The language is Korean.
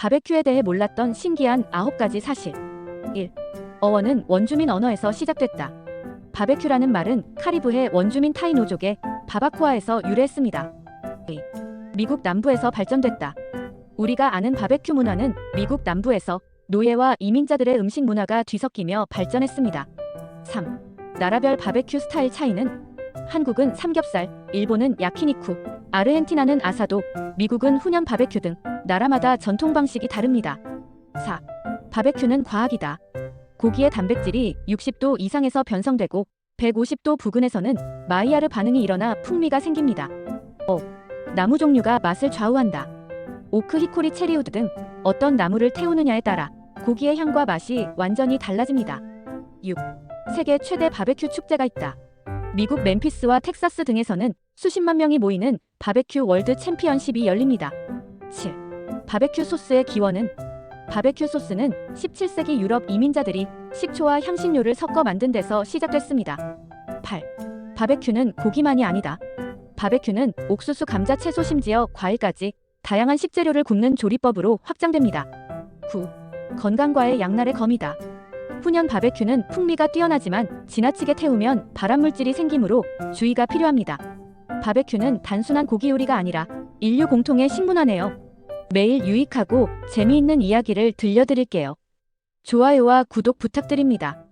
바베큐에 대해 몰랐던 신기한 9가지 사실. 1. 어원은 원주민 언어에서 시작됐다. 바베큐라는 말은 카리브해 원주민 타이노족의 바바코아에서 유래했습니다. 2. 미국 남부에서 발전됐다. 우리가 아는 바베큐 문화는 미국 남부에서 노예와 이민자들의 음식 문화가 뒤섞이며 발전했습니다. 3. 나라별 바베큐 스타일 차이는 한국은 삼겹살, 일본은 야키니쿠, 아르헨티나는 아사도, 미국은 훈연 바베큐 등 나라마다 전통 방식이 다릅니다. 4. 바베큐는 과학이다. 고기의 단백질이 60도 이상에서 변성되고 150도 부근에서는 마이야르 반응이 일어나 풍미가 생깁니다. 5. 나무 종류가 맛을 좌우한다. 오크, 히코리, 체리우드 등 어떤 나무를 태우느냐에 따라 고기의 향과 맛이 완전히 달라집니다. 6. 세계 최대 바베큐 축제가 있다. 미국 멤피스와 텍사스 등에서는 수십만 명이 모이는 바베큐 월드 챔피언십이 열립니다. 7. 바베큐 소스의 기원은 바베큐 소스는 17세기 유럽 이민자들이 식초와 향신료를 섞어 만든 데서 시작됐습니다. 8. 바베큐는 고기만이 아니다. 바베큐는 옥수수, 감자, 채소 심지어 과일까지 다양한 식재료를 굽는 조리법으로 확장됩니다. 9. 건강과의 양날의 검이다. 훈연 바베큐는 풍미가 뛰어나지만 지나치게 태우면 발암물질이 생기므로 주의가 필요합니다. 바베큐는 단순한 고기 요리가 아니라 인류 공통의 식문화네요. 매일 유익하고 재미있는 이야기를 들려드릴게요. 좋아요와 구독 부탁드립니다.